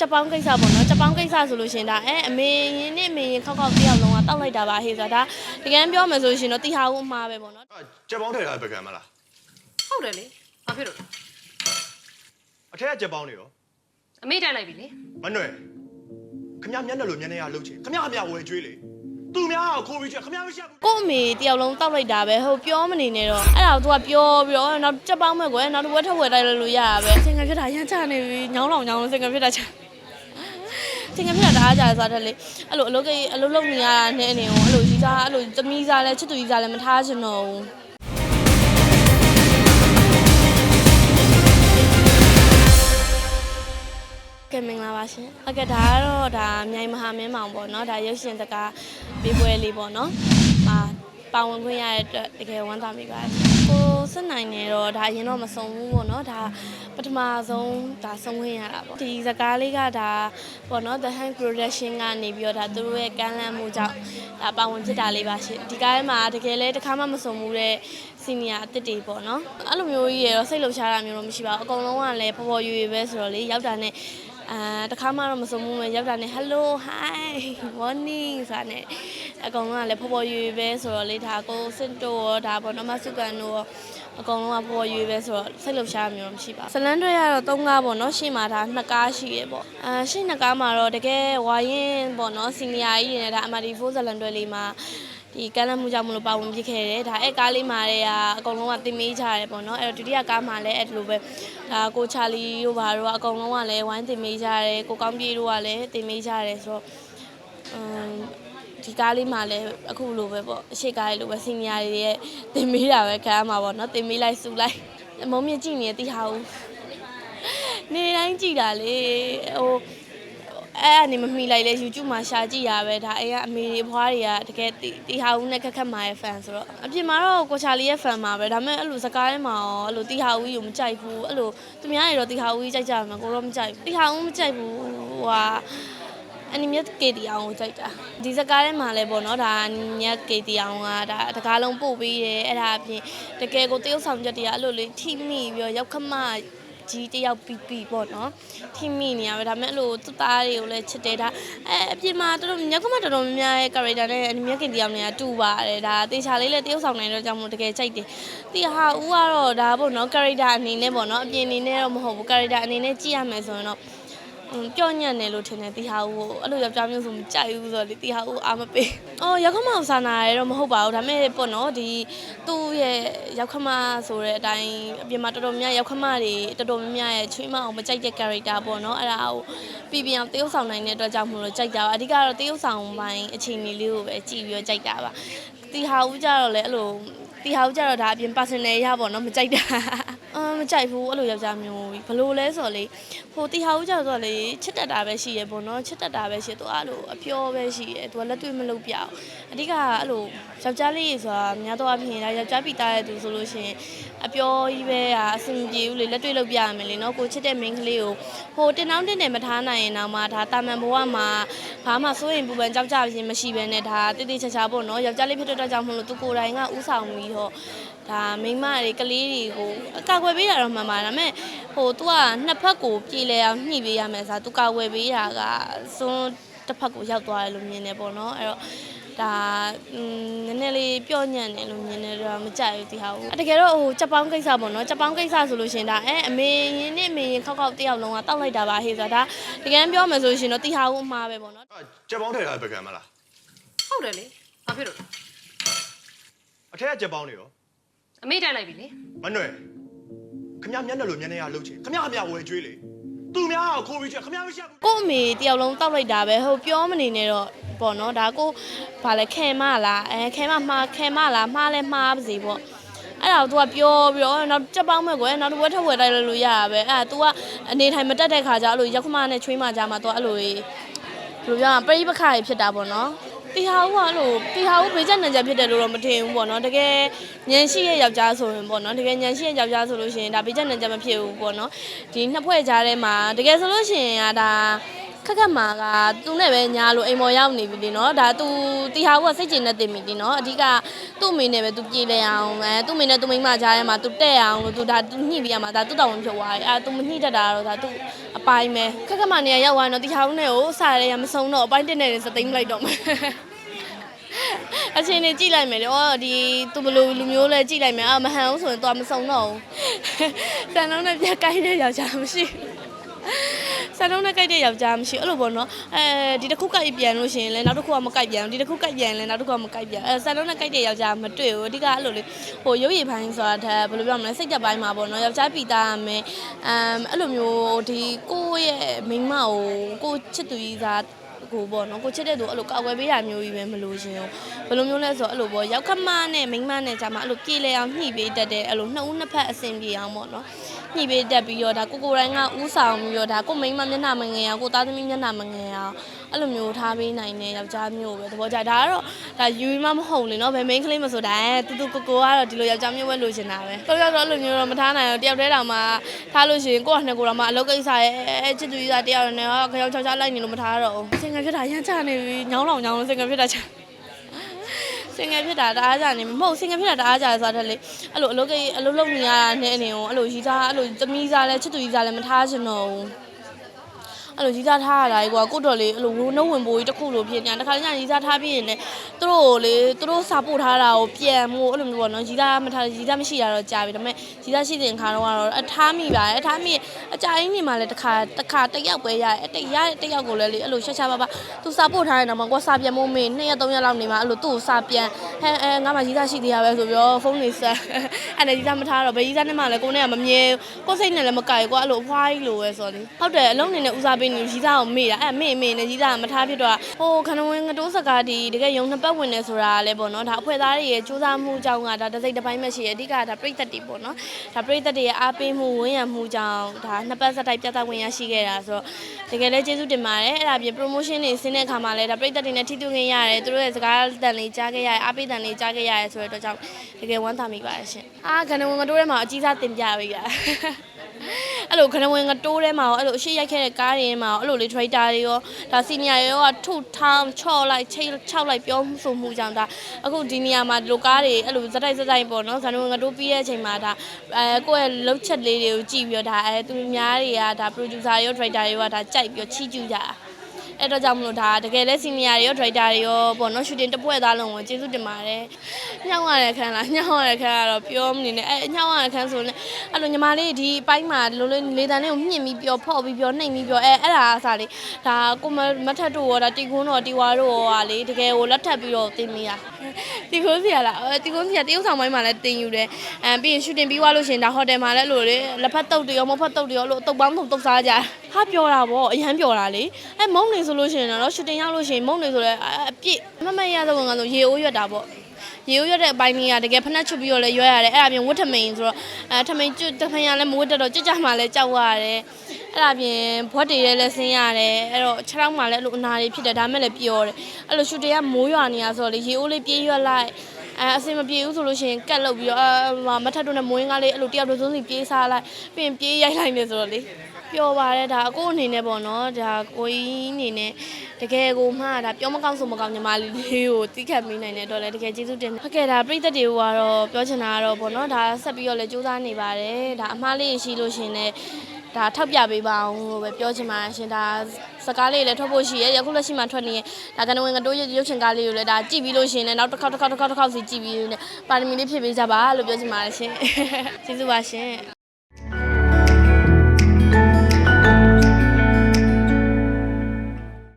ချက်ပေါင်းကိစ္စပေါ့နော်ချက်ပေါင်းကိစ္စဆိုလို့ရှရင်ဒါအဲအမေရင်နဲ့အမေရင်ခောက်ခောက်တယောက်လုံးကတောက်လိုက်တာပါဟေးဆိုတာဒါတကယ်ပြောမယ်ဆိုလို့ရှရင်တော့တီဟာဦးအမှားပဲပေါ့နော်အဲ့ကြက်ပေါင်းထည့်ထားတဲ့ပကံမလားဟုတ်တယ်လေဘာဖြစ်လို့လဲအထက်ကကြက်ပေါင်းတွေရောအမေတိုက်လိုက်ပြီလေမနှွယ်ခမမျက်နှာလိုမျက်နှာရလှုပ်ချင်ခမခမဝယ်ကျွေးလေသူများကခိုးပြီးကျွေးခမမရှိဘူးကို့အမေတယောက်လုံးတောက်လိုက်တာပဲဟိုပြောမနေနဲ့တော့အဲ့ဒါကို तू ကပြောပြီးတော့နောက်ချက်ပေါင်းမဲ့ကွယ်နောက်တစ်ဝက်ထပ်ဝက်တိုက်လိုက်လို့ရတာပဲစင်ကဖြစ်တာရမ်းချနေပြီညောင်းလောင်ညောင်းလို့စင်ကဖြစ်တာချ စင်ကဖြစ်တာတအားကြဆိုတော့လေအဲ့လိုအလုပ်ကြီးအလုပ်လုပ်နေရတာနဲ့အနေကိုအဲ့လိုကြီးစားအဲ့လိုသမီးစားလဲချစ်သူကြီးစားလဲမထားချင်တော့ဘူးကဲမင်္ဂလာပါရှင်။ဟုတ်ကဲ့ဒါကတော့ဒါမြိုင်မဟာမင်းမောင်ပေါ့နော်။ဒါရုပ်ရှင်တကားပေးပွဲလေးပေါ့နော်။အာ ပါဝင်ခွင့်ရတဲ့အတွက်တကယ်ဝမ်းသာမိပါတယ်။ကိုစစ်နိုင်နေတော့ဒါအရင်တော့မစုံဘူးပေါ့နော်။ဒါပထမဆုံးဒါဆုံးခွင့်ရတာပေါ့။ဒီဇကားလေးကဒါပေါ့နော် The Hand Production ကနေပြီးတော့ဒါသူတို့ရဲ့ကမ်းလှမ်းမှုကြောင့်ဒါပါဝင်ဖြစ်တာလေးပါရှင်။ဒီကားထဲမှာတကယ်လဲတစ်ခါမှမစုံဘူးတဲ့စီနီယာအစ်စ်တွေပေါ့နော်။အဲ့လိုမျိုးကြီးရတော့စိတ်လှုပ်ရှားတာမျိုးတော့မရှိပါဘူး။အကုန်လုံးကလည်းပေါ်ပေါ်ရွေရွေပဲဆိုတော့လေရောက်တာနဲ့ အာတခါမှတော့မစုံဘူးမယ်ရောက်တာနဲ့ hello hi morning ဆိုတာနဲ့အကောင်လုံးကလည်းဖော်ဖော်ရွေရွေပဲဆိုတော့လေဒါကိုစစ်တို့ရောဒါပေါ့နော်မဆုကန်တို့ရောအကောင်လုံးကဖော်ဖော်ရွေရွေပဲဆိုတော့စိတ်လှုပ်ရှားမျိုးမရှိပါဘူးဇလန်တွေကတော့၃ကားပေါ့နော်ရှေ့မှာဒါနှစ်ကားရှိရပေါ့အာရှေ့နှစ်ကားမှာတော့တကယ်ဝါရင်ပေါ့နော်စီနီယာကြီးနေဒါ MRD4 ဇလန်တွေလေးမှာ ဒီကမ်းလှမ်းမှုကြောင့်မလို့ပါဝင်ပြစ်ခဲ့တယ်ဒါအဲ့ကားလေးမှာတည်းကအကုန်လုံးကတင်မေးကြတယ်ပေါ့နော်အဲ့တော့ဒုတိယကားမှာလည်းအဲ့လိုပဲဒါကိုချာလီတို့ဘာတို့ကအကုန်လုံးကလည်းဝိုင်းတင်မေးကြတယ်ကိုကောင်းပြေတို့ကလည်းတင်မေးကြတယ်ဆိုတော့အမ်ဒီကားလေးမှာလည်းအခုလိုပဲပေါ့အရှိကားလေးလိုပဲစီနီယာတွေရဲ့တင်မေးတာပဲခံရမှာပေါ့နော်တင်မေးလိုက်စူလိုက်မုံမြင့်ကြည့်နေတိဟာဦးနေတိုင်းကြည့်တာလေဟို အဲ့အနေမမှီလိုက်လဲ YouTube မှာရှာကြည့်ရပဲဒါအဲ့ကအမေတွေအဖွားတွေကတကယ်တီတီဟာဦးနဲ့ခက်ခက်မာရဲ့ fan ဆိုတော့အပြင်မှာတော့ကိုချာလီရဲ့ fan မှာပဲဒါပေမဲ့အဲ့လိုစကားထဲမှာရောအဲ့လိုတီဟာဦးကြီးကိုမကြိုက်ဘူးအဲ့လိုသူများတွေတော့တီဟာဦးကြီးကြိုက်ကြမှာကိုတော့မကြိုက်ဘူးတီဟာဦးမကြိုက်ဘူးဟိုဟာအနီမြက်ကေတီအောင်ကိုကြိုက်တာဒီစကားထဲမှာလဲပေါ့နော်ဒါအနီမြက်ကေတီအောင်ကဒါတကားလုံးပို့ပေးတယ်အဲ့ဒါအပြင်တကယ်ကိုတရုတ်ဆောင်ချက်တွေကအဲ့လိုလေးထိမိပြီးတော့ရောက်ခမ ကြီးတယောက်ပြီးပြီးပေါ့နော်ထိမိနေရပဲဒါပေမဲ့အဲ့လိုသူ့သားတွေကိုလည်းချစ်တယ်ဒါအဲအပြင်မှာတော်တော်မြောက်ကမတော်တော်များများရဲ့ character နဲ့အနီမြက်ကင်တရားတွေကတူပါတယ်ဒါတေချာလေးလည်းတရုတ်ဆောင်နိုင်တော့ကြောင့်မို့တကယ်ကြိုက်တယ်တီဟာဦးကတော့ဒါပေါ့နော် character အနေနဲ့ပေါ့နော်အပြင်အနေနဲ့တော့မဟုတ်ဘူး character အနေနဲ့ကြည့်ရမယ်ဆိုရင်တော့อืม ပြော့ညံ့တယ်လို့ထင်တယ်တီဟာဦးကိုအဲ့လိုယောက်ျားမျိုးဆိုမကြိုက်ဘူးဆိုတော့လေတီဟာဦးအာမပေး။အော်ရောက်ခမအောင်စာနာရတော့မဟုတ်ပါဘူးဒါပေမဲ့ပေါ့နော်ဒီသူ့ရဲ့ရောက်ခမဆိုတဲ့အတိုင်းအပြင်မှာတော်တော်များများရောက်ခမတွေတော်တော်များများရဲ့ချွေးမအောင်မကြိုက်တဲ့ character ပေါ့နော်အဲ့ဒါကိုပြည်ပြန်တရုပ်ဆောင်နိုင်တဲ့အတွက်ကြောင့်မလို့ကြိုက်တာပါအဓိကတော့တရုပ်ဆောင်ပိုင်းအခြေအနေလေးကိုပဲကြည့်ပြီးတော့ကြိုက်တာပါတီဟာဦးကြတော့လေအဲ့လိုတီဟာဦးကြတော့ဒါအပြင် personal ရပါတော့မကြိုက်တာအမ်မ ကြိုက်ဘူးအဲ့လိုယောက်ျားမျိုးဘလို့လဲဆိုတော့လေဟိုတီဟာဦးကြတော့လေချစ်တတ်တာပဲရှိရပေါ့နော်ချစ်တတ်တာပဲရှိသူအဲ့လိုအပြောပဲရှိရသူကလက်တွေ့မလုပ်ပြအောင်အဓိကအဲ့လိုယောက်ျားလေးကြီးဆိုတာများတော့အဖြစ်ဒါယောက်ျားပိသားတဲ့သူဆိုလို့ရှိရင်အပြောကြီးပဲဟာအဆင်မပြေဘူးလေလက်တွေ့လုပ်ပြရမယ်လေနော်ကိုချစ်တဲ့မိန်းကလေးကိုဟိုတင်တောင်းတင်တယ်မထားနိုင်ရင်တော့မှဒါတာမန်ဘဝမှာဘာမှစိုးရင်ပူပန်ကြောက်ကြခြင်းမရှိဘဲနဲ့ဒါတိတိကျကျပေါ့နော်ယောက်ျားလေးဖြစ်တဲ့အတွက်ကြောင့်မလို့သူကိုယ်တိုင်ကဥဆောင်ပြီးတော့ဒါမိန်းမတွေကလေးတွေကိုအကာကွယ်ပေးတတော့မှန်ပါဒါပေမဲ့ဟို तू ကနှစ်ဖက်ကိုပြည်လဲအောင်ညှိပေးရမယ်ဆိုတော့ तू ကာကွယ်ပေးတာကစွန်းတစ်ဖက်ကိုရောက်သွားတယ်လို့မြင်တယ်ပေါ့နော်အဲ့တော့ဒါอืมနည်းနည်းလေးပြော့ညံ့တယ်လို့မြင်တယ်တော့မကြိုက်ဘူးဒီဟာကိုတကယ်တော့ဟိုချက်ပေါင်းကိစ္စပေါ့နော်ချက်ပေါင်းကိစ္စဆိုလို့ရှရင်ဒါအဲအမေရင်နဲ့အမေရင်ခောက်ခောက်တယောက်လုံးကတောက်လိုက်တာပါဟေးဆိုတာဒါတကယ်ပြောမယ်ဆိုလို့ရှရင်တော့တီဟာကိုအမှားပဲပေါ့နော် အဲ့ကြက်ပေါင်းထည့်ထားတဲ့ပကံမလား ဟုတ်တယ်လေဘာဖြစ်လို့လဲ အထက်ကကြက်ပေါင်းတွေရော အမေတိုက်လိုက်ပြီလေ မနှွယ် ခမမျက်နှာလိုမျက်နှာရလှုပ်ချင်ခမခမဝယ်ကျွေးလေသူများကခိုးပြီးကျွေးခမမရှိဘူး ကို့အမေတယောက်လုံးတောက်လိုက်တာပဲဟိုပြောမနေနဲ့တော့ပေါ့နော်ဒါကိုဘာလဲခဲမလားအဲခဲမမှားခဲမလားမှားလဲမှားပါစေပေါ့အဲ့ဒါကို तू ကပြောပြီးတော့နောက်ချက်ပေါင်းမဲ့ကွယ်နောက်တစ်ဝက်ထပ်ဝက်တိုက်လိုက်လို့ရတာပဲအဲ့ဒါ तू ကအနေထိုင်မတက်တဲ့ခါကျအဲ့လိုရောက်ခမနဲ့ချွေးမကြမှာ तू အဲ့လိုကြီးဘယ်လိုပြောရမလဲပရိပခါကြီးဖြစ်တာပေါ့နော် တီဟာဦးကအဲ့လိုတီဟာဦးဘေးချက်နံချက်ဖြစ်တယ်လို့တော့မထင်ဘူးပေါ့နော်တကယ်ညံရှိရဲ့ယောက်ျားဆိုရင်ပေါ့နော်တကယ်ညံရှိရဲ့ယောက်ျားဆိုလို့ရှိရင်ဒါဘေးချက်နံချက်မဖြစ်ဘူးပေါ့နော်ဒီနှစ်ဖွဲ့ကြားထဲမှာတကယ်ဆိုလို့ရှိရင်ကဒါခက်ခက်မှာကသူနဲ့ပဲညာလို့အိမ်ပေါ်ရောက်နေပြီလေနော်ဒါသူတီဟာကစိတ်ကျင်နေတင်ပြီလေနော်အဓိကသူ့အမေနဲ့ပဲသူပြေးလဲအောင်အဲသူ့အမေနဲ့သူ့မိန်းမကြားထဲမှာသူတဲ့အောင်လို့သူဒါသူညှိပြီးရမှာဒါသူ့တောင်းဝင်ဖြစ်သွားတယ်အဲသူမညှိတတ်တာတော့ဒါသူအ ပိုင်းပဲခက်ခက်မှာနေရာရောက်သွားတော့တီဟာနဲ့ကိုစားရရမဆုံးတော့အပိုင်းတက်နေတယ်စသိမ်းလိုက်တော့မယ်အချင်းနေကြည့်လိုက်မယ်လေ။အော်ဒီသူဘယ်လိုလူမျိုးလဲကြည့်လိုက်မယ်။အာမဟန်အောင်ဆိုရင်တော့မစုံတော့ဘူး။စံလုံးနဲ့ပြက်ကိုင်းတဲ့ယောက်ျားမရှိဘူး။ စံလုံးနဲ့ကိုက်တဲ့ယောက်ျားမရှိဘူးအဲ့လိုပေါ့နော်။အဲဒီတစ်ခုကိုက်ပြန်လို့ရှိရင်လည်းနောက်တစ်ခုကမကိုက်ပြန်ဘူး။ဒီတစ်ခုကိုက်ပြန်ရင်လည်းနောက်တစ်ခုကမကိုက်ပြန်။အဲစံလုံးနဲ့ကိုက်တဲ့ယောက်ျားမတွေ့ဘူး။အဓိကအဲ့လိုလေဟိုရုပ်ရည်ပိုင်းဆိုတာဒါဘယ်လိုပြောမလဲစိတ်သက်ပိုင်းမှာပေါ့နော်။ယောက်ျားပီသားရမယ်။အမ်အဲ့လိုမျိုးဒီကိုယ့်ရဲ့မိန်းမကိုကိုယ့်ချစ်သူကြီးစား ကိုပေါ့နော်ကိုချစ်တဲ့သူအဲ့လိုကောက်ွယ်ပေးတာမျိုးကြီးပဲမလို့ရှင်ဘယ်လိုမျိုးလဲဆိုတော့အဲ့လိုပေါ့ရောက်ခမနဲ့မိန်းမနဲ့ကြာမှာအဲ့လိုပြေလဲအောင်ညှိပေးတတ်တဲ့အဲ့လိုနှစ်ဦးနှစ်ဖက်အဆင်ပြေအောင်ပေါ့နော်ညှိပေးတတ်ပြီးတော့ဒါကိုကိုတိုင်းကဥဆောင်ပြီးတော့ဒါကိုမိန်းမမျက်နှာမငယ်အောင်ကိုသားသမီးမျက်နှာမငယ်အောင် အဲ့လိုမျိုးထားပေးနိုင်တဲ့ယောက်ျားမျိုးပဲသဘောကျဒါကတော့ဒါယူမမဟုတ်လေနော်ဘယ်မိန်းကလေးမဆိုဒါတူတူကိုကိုကတော့ဒီလိုယောက်ျားမျိုးပဲလိုချင်တာပဲတော့ရောက်တော့အဲ့လိုမျိုးတော့မထားနိုင်ဘူးတယောက်တည်းတောင်မှထားလို့ရှိရင်ကိုယ့်ဟာနဲ့ကိုယ်တော့မှအလုပ်ကိစ္စရဲ့ချစ်သူကြီးသားတယောက်နဲ့ခရောက်ချောက်ချလိုက်နေလို့မထားတော့ဘူးစင်ငယ်ဖြစ်တာရမ်းချနေပြီညောင်းလောင်ညောင်းလို့စင်ငယ်ဖြစ်တာချစင်ငယ်ဖြစ်တာတအားကြနေမဟုတ်စင်ငယ်ဖြစ်တာတအားကြဆိုတော့လေအဲ့လိုအလုပ်ကိအလုပ်လုပ်နေရတာနဲ့အနေကိုအဲ့လိုရီးစားအဲ့လိုသမီးစားလဲချစ်သူကြီးစားလဲမထားချင်တော့ဘူး အဲ့လိုကြီးစားထားရတာကြီးကွာကိုတော်လေးအဲ့လိုဝနှုတ်ဝင်ပိုးကြီးတစ်ခုလိုဖြစ်နေတာတခါတည်းကျရင်ကြီးစားထားပြီးရင်လည်းသူတို့ကိုလေသူတို့စာပို့ထားတာကိုပြန်မို့အဲ့လိုမျိုးပေါ့နော်ကြီးစားမထားကြီးစားမရှိတာတော့ကြာပြီဒါပေမဲ့ကြီးစားရှိတဲ့ခါတော့ကတော့အထားမိပါတယ်အထားမိအကြာကြီးနေမှလည်းတခါတခါတစ်ယောက်ပဲရတယ်အဲ့တရတဲ့တစ်ယောက်ကိုလည်းလေအဲ့လိုရှာရှာပါပါသူစာပို့ထားနေတာမှာကွာစာပြန်မို့မေး2ရက်3ရက်လောက်နေမှာအဲ့လိုသူ့ကိုစာပြန်ဟဲအဲငါမှကြီးစားရှိသေးရပဲဆိုပြီးတော့ဖုန်းနေဆက်အဲ့ဒါကြီးစားမထားတော့ဘယ်ကြီးစားနဲ့မှလည်းကိုနဲ့ကမမြဲကိုစိတ်နဲ့လည်းမကြိုက်ကွာအဲ့လိုအဖွားကြီးလိုပဲဆိုတော့လေဟုတ်တယ်အလုံးနေနဲ့ဦးစားပေးနေကြီးစားကိုမေ့တာအဲ့မေ့မေ့နေကြီးစားကမထားဖြစ်တော့ဟိုခဏဝင်ငတိုးစကားဒီတကယ်ယုံနှစ်ပတ်ဝင်နေဆိုတာလည်းပေါ့နော်ဒါအဖွဲ့သားတွေရဲ့စူးစမ်းမှုကြောင့်ကဒါတစ်စိတ်တစ်ပိုင်းပဲရှိရအဓိကဒါပြိသက်တွေပေါ့နော်ဒါပြိသက်တွေရဲ့အားပေးမှုဝန်းရံမှုကြောင့်ဒါနှစ်ပတ်ဆက်တိုက်ပြသဝင်ရရှိခဲ့တာဆိုတော့တကယ်လည်းကျေးဇူးတင်ပါတယ်အဲ့ဒါပြင် promotion တွေဆင်းတဲ့အခါမှာလည်းဒါပြိသက်တွေနဲ့ထိတွေ့ခင်ရတယ်သူတို့ရဲ့စကားတန်လေးကြားခဲ့ရတယ်အားပေးတန်လေးကြားခဲ့ရတယ်ဆိုတော့ကြောင့်တကယ်ဝမ်းသာမိပါတယ်ရှင်အာခဏဝင်ငတိုးထဲမှာအကြီးစားတင်ပြပေးတာ အဲ့လိုခဏဝင်ကတိုးထဲမှာရောအဲ့လိုအရှိရိုက်ခဲ့တဲ့ကားတွေမှာရောအဲ့လိုလေ trader တွေရောဒါ senior တွေရောကထုထောင်းချော့လိုက်ချိတ်ချောက်လိုက်ပြောမှုဆိုမှုကြောင့်ဒါအခုဒီနေရာမှာဒီလိုကားတွေအဲ့လိုဇက်တိုက်ဇက်တိုက်ပေါ့နော်ဇန်နဝင်ကတိုးပြီးတဲ့အချိန်မှာဒါအဲကိုယ့်ရဲ့လှုပ်ချက်လေးတွေကိုကြည့်ပြီးတော့ဒါအဲသူများတွေကဒါ producer တွေရော trader တွေရောဒါကြိုက်ပြီးတော့ချီးကျူးကြတာ အဲ့တော့ကြောင့်မလို့ဒါတကယ်လဲ senior တွေရော director တွေရောပေါ့နော် shooting တစ်ပွဲသားလုံးကိုကျေးဇူးတင်ပါတယ်။ညောင်းရတဲ့ခန်းလားညောင်းရတဲ့ခန်းကတော့ပြောမနေနဲ့အဲ့ညောင်းရတဲ့ခန်းဆိုရင်အဲ့လိုညီမလေးဒီအပိုင်းမှာလိုလိုလေတန်းလေးကိုမြင့်ပြီးပြောဖော့ပြီးပြောနှိမ်ပြီးပြောအဲ့အဲ့ဒါအစားလေးဒါကိုမမထက်တို့ရောဒါတီကွန်းတော့တီဝါတို့ရောဟာလေတကယ်ကိုလက်ထပ်ပြီးတော့တင်မိတာ တီကွန်းစီရလားတီကွန်းစီရတရုပ်ဆောင်ပိုင်းမှာလည်းတင်ယူတယ်အဲပြီးရင် shooting ပြီးသွားလို့ရှင်ဒါဟိုတယ်မှာလည်းလို့လေလက်ဖက်တုပ်တွေရောမဖက်တုပ်တွေရောလို့တုပ်ပေါင်းတုပ်တုပ်စားကြဟာပြောတာဗောအရန်ပြောတာလေအဲမုံနေဆိုလို့ရှိရင်တော့ shooting ရောက်လို့ရှိရင်မုံနေဆိုလဲအပြည့်မမရတဲ့ဝန်ကဆိုရေအိုးရွက်တာဗောရေဦးရွက်တဲ့အပိုင်းကြီးကတကယ်ဖက်နှက်ချွတ်ပြီးတော့လည်းရွက်ရတယ်အဲ့ဒါပြင်ဝတ်ထမိန်ဆိုတော့အဲထမိန်ကျွတ်တဖန်ရလည်းမဝတ်တတ်တော့ကြွကြမှာလည်းကြောက်ရတယ် အဲ့ဒါပြင်ဘွက်တွေလည်းဆင်းရတယ်အဲ့တော့ခြေထောက်မှာလည်းအဲ့လိုအနာတွေဖြစ်တယ်ဒါမဲ့လည်းပျော်တယ်အဲ့လိုရှူတင်ကမိုးရွာနေရဆိုတော့လေရေဦးလေးပြေးရွက်လိုက်အဲအစင်မပြေဘူးဆိုလို့ရှိရင်ကတ်လုပ်ပြီးတော့အဲမထက်တို့နဲ့မွေးကားလေးအဲ့လိုတယောက်တစ်စုံစီပြေးစားလိုက်ပြီးရင်ပြေးရိုက်လိုက်နေဆိုတော့လေပျော်ပါတယ်ဒါအကိုအနေနဲ့ပေါ့နော်ဒါကိုကြီးအနေနဲ့တကယ်ကိုမှဒါပြောမကောင်းဆိုမကောင်းညီမလေးလေးကိုတီးခတ်မိနိုင်တဲ့တော့လေတကယ်ကျေးဇူးတင်တယ်ဟုတ်ကဲ့ဒါပြိသက်တွေကိုကတော့ပြောချင်တာကတော့ပေါ့နော်ဒါဆက်ပြီးတော့လည်းစူးစမ်းနေပါတယ်ဒါအမှားလေးရှိလို့ရှရင်လည်း ဒါထောက်ပြပေးပါအောင်လို့ပဲပြောချင်ပါတယ်ရှင်ဒါစကားလေးလည်းထွက်ဖို့ရှိရဲ့အခုလက်ရှိမှထွက်နေရဲ့ဒါကနဝင်ကတိုးရုပ်ရှင်ကားလေးကိုလည်းဒါကြည့်ပြီးလို့ရှရင်လည်းနောက်တစ်ခေါက်တစ်ခေါက်တစ်ခေါက်တစ်ခေါက်စီကြည့်ပြီးနေပါရမီလေးဖြည့်ပေးကြပါလို့ပြောချင်ပါတယ်ရှင်ကျေးဇူးပါရှင်